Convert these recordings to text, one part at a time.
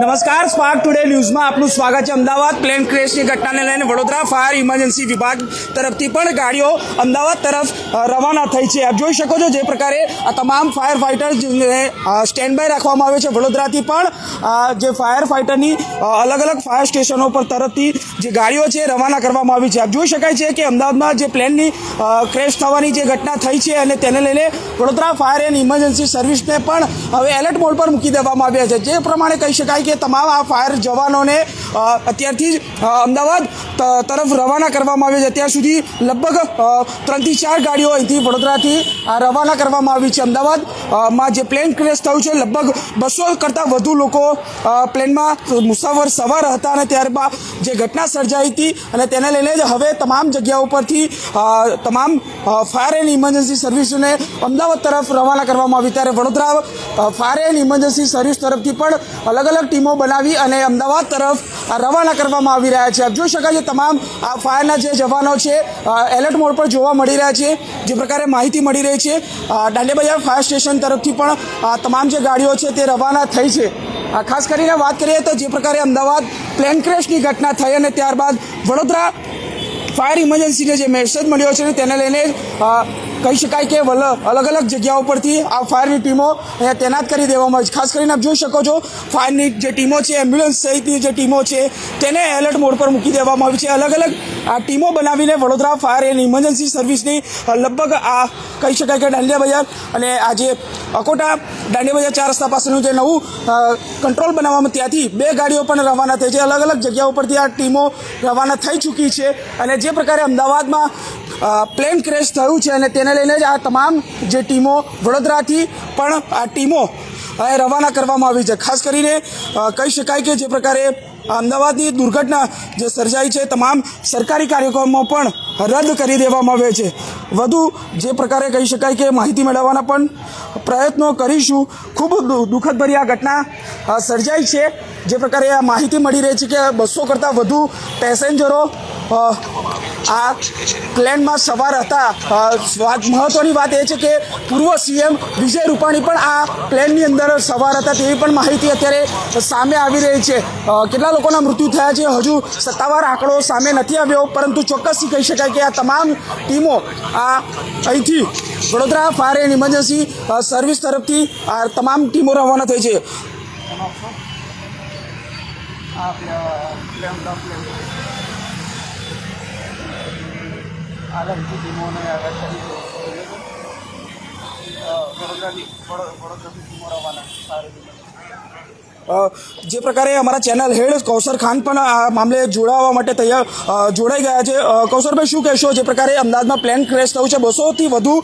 નમસ્કાર spark today ન્યૂઝમાં આપનું સ્વાગત છે. અમદાવાદ પ્લેન ક્રેશની ઘટનાને લઈને વડોદરા ફાયર ઇમરજન્સી વિભાગ તરફથી પણ ગાડીઓ અમદાવાદ તરફ રવાના થઈ છે. આપ જોઈ શકો છો, જે પ્રકારે આ તમામ ફાયર ફાઇટર્સને સ્ટેન્ડ બાય રાખવામાં આવે છે વડોદરાથી પણ. જે ફાયર ફાઇટરની અલગ અલગ ફાયર સ્ટેશનો પર તરફથી જે ગાડીઓ છે રવાના કરવામાં આવી છે. આપ જોઈ શકાય છે કે અમદાવાદમાં જે પ્લેનની ક્રેશ થવાની જે ઘટના થઈ છે અને તેને લઈને વડોદરા ફાયર એન્ડ ઇમરજન્સી સર્વિસને પણ હવે એલર્ટ મોડ પર મૂકી દેવામાં આવ્યા છે. જે પ્રમાણે કહી શકાય કે તમામ આ ફાયર જવાનોને અત્યારથી જ અમદાવાદ તરફ રવાના કરવામાં આવી છે. અત્યાર સુધી લગભગ ત્રણથી ચાર ગાડીઓ અહીંથી વડોદરાથી રવાના કરવામાં આવી છે. અમદાવાદમાં જે પ્લેન ક્રેશ થયું છે, લગભગ બસો કરતાં વધુ લોકો પ્લેનમાં મુસાફર સવાર હતા અને ત્યારબાદ જે ઘટના સર્જાઈ હતી અને તેને લઈને જ હવે તમામ જગ્યાઓ પરથી તમામ ફાયર એન્ડ ઇમરજન્સી સર્વિસને અમદાવાદ તરફ રવાના કરવામાં આવી. ત્યારે Vadodara fire and emergency service તરફથી પણ અલગ અલગ ટીમો બનાવી અને અમદાવાદ તરફ રવાના કરવામાં આવી રહ્યા છે. આપ જોઈ શકાય છે તમામ આ ફાયરના જે જવાનો છે એલર્ટ મોડ પર જોવા મળી રહ્યા છે, જે પ્રકારે માહિતી મળી રહી છે. દાંડિયા બજાર ફાયર સ્ટેશન તરફથી પણ તમામ જે ગાડીઓ છે તે રવાના થઈ છે. ખાસ કરીને વાત કરીએ તો જે પ્રકારે અમદાવાદ પ્લેન ક્રેશની ઘટના થઈ અને ત્યારબાદ વડોદરા ફાયર ઇમરજન્સીને જે મેસેજ મળ્યો છે તેને લઈને કહી શકાય કે વલ અલગ અલગ જગ્યાઓ પરથી આ ફાયરની ટીમો અહીંયા તૈનાત કરી દેવામાં આવી છે. ખાસ કરીને આપ જોઈ શકો છો, ફાયરની જે ટીમો છે, એમ્બ્યુલન્સ સહિતની જે ટીમો છે, તેને એલર્ટ મોડ પર મૂકી દેવામાં આવી છે. અલગ અલગ આ ટીમો બનાવીને વડોદરા ફાયર એન્ડ ઇમરજન્સી સર્વિસની લગભગ આ કહી શકાય કે દાંડિયા બજાર અને આ જે અકોટા દાંડિયા બજાર ચાર રસ્તા પાસેનું જે નવું કંટ્રોલ બનાવવામાં ત્યાંથી બે ગાડીઓ પણ રવાના થઈ છે. અલગ અલગ જગ્યાઓ પરથી આ ટીમો રવાના થઈ ચૂકી છે અને જે પ્રકારે અમદાવાદમાં પ્લેન ક્રેશ થયું છે અને તેને લઈને જ આ તમામ જે ટીમો વડોદરાથી પણ આ ટીમો એ રવાના કરવામાં આવી છે. ખાસ કરીને કહી શકાય કે જે પ્રકારે અમદાવાદની દુર્ઘટના જે સર્જાઈ છે, તમામ સરકારી કાર્યક્રમો પણ રદ કરી દેવામાં આવે છે. વધુ જે પ્રકારે કહી શકાય કે માહિતી મેળવવાના પણ પ્રયત્નો કરીશું. ખૂબ દુઃખદભરી આ ઘટના સર્જાઈ છે. જે પ્રકારે આ માહિતી મળી રહી છે કે બસો કરતાં વધુ પેસેન્જરો આ પ્લેનમાં સવાર હતા. મહત્ત્વની વાત એ છે કે પૂર્વ સીએમ વિજય રૂપાણી પણ આ પ્લેનની અંદર સવાર હતા તેવી પણ માહિતી અત્યારે સામે આવી રહી છે. કેટલા લોકોના મૃત્યુ થયા છે? હજુ સત્તાવાર આંકડો સામે નથી આવ્યો, પરંતુ ચોક્કસથી કહી શકાય કે આ તમામ ટીમો આ અહીંથી Vadodara fire and emergency service તરફથી આ તમામ ટીમો રવાના થઈ છે. ટીમોને જે પ્રકારે અમારા ચેનલ હેડ કૌશર ખાન પણ આ મામલે જોડાવા માટે તૈયાર જોડાઈ ગયા છે. કૌશરભાઈ, શું કહેશો? જે પ્રકારે અમદાવાદમાં પ્લેન ક્રેશ થયું છે બસોથી વધુ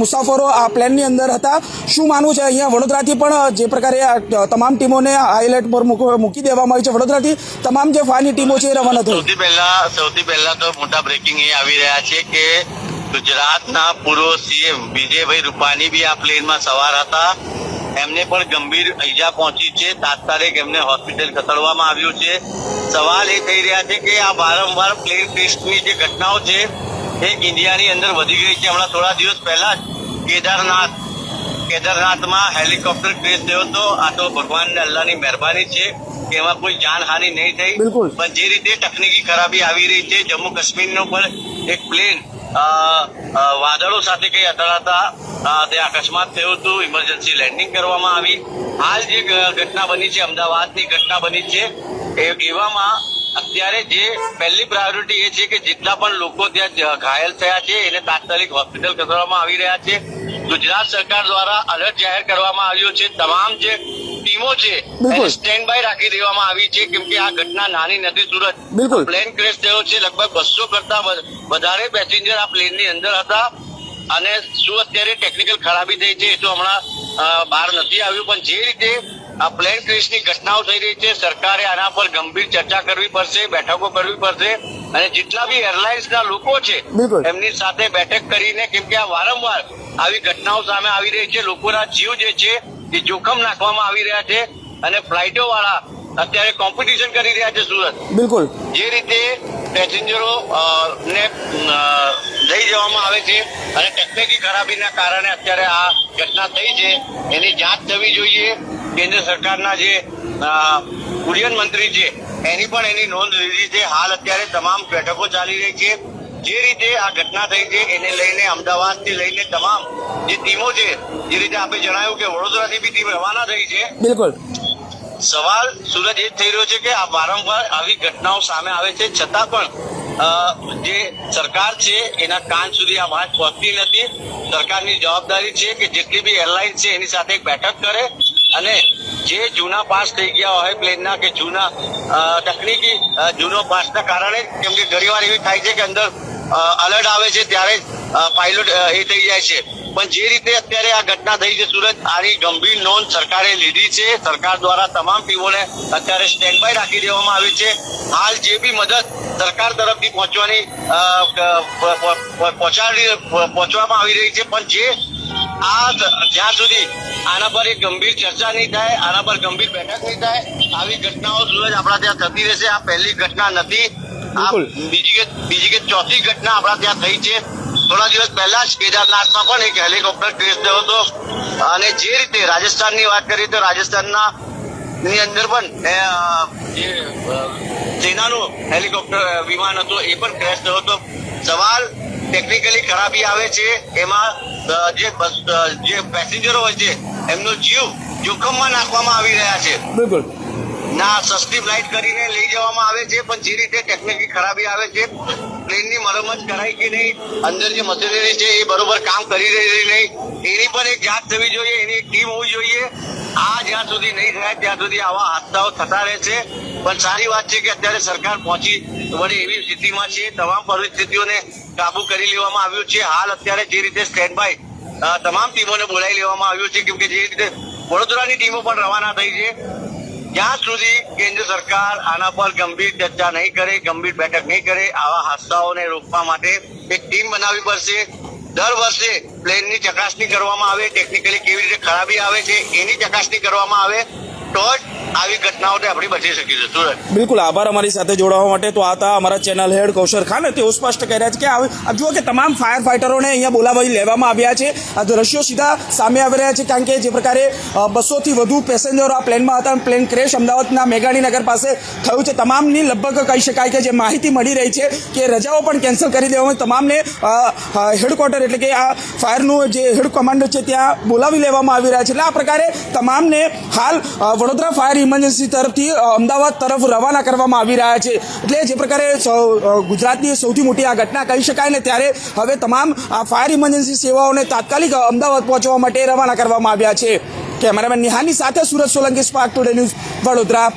મુસાફરો આ પ્લેનની અંદર હતા. શું માનવું છે? અહીંયા વડોદરાથી પણ જે પ્રકારે તમામ ટીમોને હાઈલાઇટ પર મૂકી દેવામાં આવી છે. વડોદરાથી તમામ જે ફાની ટીમો છે એ રવાના થઈ. સૌથી પહેલા સૌથી પહેલા તો મોટા બ્રેકિંગ એ આવી રહ્યા છે કે ગુજરાતના પૂર્વ સીએમ વિજયભાઈ રૂપાણી બી આ પ્લેનમાં સવાર હતા. એમને પણ ગંભીર ઈજા પહોંચી છે. તાત્કાલિક એમને હોસ્પિટલ ખસેડવામાં આવ્યું છે. સવાલ એ થઈ રહ્યા છે કે આ વારંવાર પ્લેન ક્રિસ્ટની જે ઘટનાઓ છે એ ઇન્ડિયાની અંદર વધી ગઈ છે. હમણાં થોડા દિવસ પહેલા જ કેદારનાથ કેદારનાથમાં હેલિકોપ્ટર ક્રેશ થયો હતો. આ તો ભગવાન અલ્લાહની મહેરબાની છે કે એમાં કોઈ જાનહાનિ નહીં થઈ. પણ જે રીતે તકનીકી ખરાબી આવી રહી છે જમ્મુ કાશ્મીરનો પણ એક પ્લેન વાદળો સાથે કઈ અથડાતા તે અકસ્માત થયું હતું ઇમરજન્સી લેન્ડિંગ કરવામાં આવી. હાલ જે ઘટના બની છે, અમદાવાદની ઘટના બની છે એવામાં અત્યારે જે પહેલી પ્રાયોરિટી એ છે કે જેટલા પણ લોકો ત્યાં ઘાયલ થયા છે, એને તાત્કાલિક હોસ્પિટલ ખસેડવામાં આવી રહ્યા છે. ગુજરાત સરકાર દ્વારા અલર્ટ જાહેર કરવામાં આવ્યો છે. તમામ જે ટીમો છે બિલકુલ. સ્ટેન્ડ બાય રાખી દેવામાં આવી છે કેમ કે આ ઘટના નાની નથી સુરત બિલકુલ. પ્લેન ક્રેશ થયો છે લગભગ બસો કરતા વધારે પેસેન્જર આ પ્લેનની અંદર હતા અને શું અત્યારે ટેકનિકલ ખરાબી થઈ છે એ તો હમણાં બહાર નથી આવ્યું પણ જે રીતે આ પ્લેન ક્રેશની ઘટનાઓ થઈ રહી છે સરકારે આના પર ગંભીર ચર્ચા કરવી પડશે બેઠકો કરવી પડશે અને જેટલા બી એરલાઇન્સ ના લોકો છે. એમની સાથે બેઠક કરીને કેમ કે આ વારંવાર આવી ઘટનાઓ સામે આવી રહી છે લોકોના જીવ જે છે એ જોખમ નાખવામાં આવી રહ્યા છે અને ફ્લાઇટો વાળા અત્યારે કોમ્પિટિશન કરી રહ્યા છે સુરત. બિલકુલ. જે રીતે પેસેન્જરો ને લઈ જવામાં આવે છે અને ટેકનિકી ખરાબીના કારણે અત્યારે આ ઘટના થઈ છે. એની જાંચ થવી જોઈએ. કેન્દ્ર સરકારના જે ઉડ્ડયન મંત્રી છે એની પણ એની નોંધ લીધી છે. હાલ અત્યારે તમામ બેઠકો ચાલી રહી છે. જે રીતે આ ઘટના થઈ છે એને લઈને અમદાવાદથી લઈને તમામ જે ટીમો છે જે રીતે આપણે જણાવ્યું કે વડોદરાથી બી ટીમ રવાના થઈ છે. બિલકુલ. સવાલ સુરજ એ જ થઈ રહ્યો છે કે આ વારંવાર આવી ઘટનાઓ સામે આવે છે છતાં પણ જે સરકાર છે એના કાન સુધી આ વાત પહોંચતી નથી. સરકારની જવાબદારી છે કે જેટલી બી એરલાઇન છે એની સાથે એક બેઠક કરે અને જે જૂના પાસ થઈ ગયા હોય પ્લેનના કે જૂના તકનીકી જૂનો પાસના કારણે કેમ કે ઘણીવાર એવી થાય છે કે અંદર અલર્ટ આવે છે ત્યારે પાયલોટ એ થઈ જાય છે. પણ જે રીતે અત્યારે આ ઘટના થઈ છે સુરત, આની ગંભીર નોંધ સરકારે લીધી છે. સરકાર દ્વારા તમામ ટીમોને અત્યારે સ્ટેન્ડ બાય રાખી દેવામાં આવી છે. હાલ જે બી મદદ સરકાર તરફથી પહોંચવાની પહોંચાડી પહોંચવામાં આવી રહી છે. પણ જે આ જ્યાં સુધી આના પર એક ગંભીર ચર્ચા નહીં થાય, આના પર ગંભીર બેઠક નહીં થાય, આવી ઘટનાઓ સુરજ આપણા ત્યાં થતી રહેશે. આ પહેલી ઘટના નથી. બીજી કે બીજી કે ચોથી ઘટના આપણા ત્યાં થઈ છે. થોડા દિવસ પહેલા જ કેદારનાથમાં પણ એક હેલિકોપ્ટર ક્રેશ થયો હતો. અને જે રીતે રાજસ્થાનની વાત કરીએ તો રાજસ્થાનના ની અંદર પણ જે સેનાનું હેલિકોપ્ટર વિમાન હતું એ પણ ક્રેશ થયો હતો. સવાલ ટેકનિકલી ખરાબી આવે છે. એમાં જે બસ જે પેસેન્જરો હોય છે એમનો જીવ જોખમમાં નાખવામાં આવી રહ્યા છે. બિલકુલ. ના, સસ્તી ફ્લાઇટ કરીને લઈ જવામાં આવે છે, પણ જે રીતે ટેકનિકી ખરાબી આવે છે, પ્લેનની મરમત કરાઈ કે નહીં, અંદર જે મશીનરી છે એ બરોબર કામ કરી રહી નહીં, એની પણ એક જાત થવી જોઈએ, એની એક ટીમ હોવી જોઈએ. આ જ્યાં સુધી નહીં થાય, ત્યાં સુધી આવા હાદસાઓ થતા રહે છે. પણ સારી વાત છે કે અત્યારે સરકાર પહોંચી વળે એવી સ્થિતિમાં છે. તમામ પરિસ્થિતિઓને કાબુ કરી લેવામાં આવ્યું છે. હાલ અત્યારે જે રીતે સ્ટેન્ડ બાય તમામ ટીમોને બોલાવી લેવામાં આવ્યું છે કેમ કે જે રીતે વડોદરાની ટીમો પણ રવાના થઈ છે. જ્યાં સુધી કેન્દ્ર સરકાર આના પર ગંભીર ચર્ચા નહીં કરે, ગંભીર બેઠક નહીં કરે, આવા હાદસાઓને રોકવા માટે એક ટીમ બનાવવી પડશે. દર વર્ષે પ્લેનની ચકાસણી કરવામાં આવે ટેકનિકલી કેવી રીતે ખરાબી આવે છે, એની ચકાસણી કરવામાં આવે. તો જ આવી ઘટનાઓથી આપણે બચી શકીશું સુરત બિલકુલ, આભાર અમારી સાથે જોડાવા માટે. તો આ હતા અમારા ચેનલ હેડ કૌશર ખાન. તેઓ સ્પષ્ટ કહી રહ્યા છે કે આ આપ જુઓ કે તમામ ફાયર ફાઇટરોને અહીંયા બોલાવી લેવામાં આવ્યા છે. આ દ્રશ્યો સીધા સામે આવી રહ્યા છે, કારણ કે જે પ્રકારે બસોથી વધુ પેસેન્જરો આ પ્લેનમાં હતા. પ્લેન ક્રેશ અમદાવાદના મેઘાણીનગર પાસે થયું છે. તમામની લગભગ કહી શકાય કે જે માહિતી મળી રહી છે કે રજાઓ પણ કેન્સલ કરી દેવામાં તમામને હેડક્વાર્ટર એટલે કે આ ફાયરનું જે હેડ કમાન્ડર છે, ત્યાં બોલાવી લેવામાં આવી રહ્યા છે. એટલે આ પ્રકારે તમામને હાલ વડોદરા ફાયર ઇમરજન્સી તરફથી અમદાવાદ તરફ રવાના કરવામાં આવી રહ્યા છે. એટલે જે પ્રકારે ગુજરાતની સૌથી મોટી આ ઘટના કહી શકાય ને ત્યારે હવે તમામ આ ફાયર ઇમરજન્સી સેવાઓને તાત્કાલિક અમદાવાદ પહોંચવા માટે રવાના કરવામાં આવ્યા છે. કેમેરામેન નિહાની સાથે Surat Solanki Spark Today News Vadodara.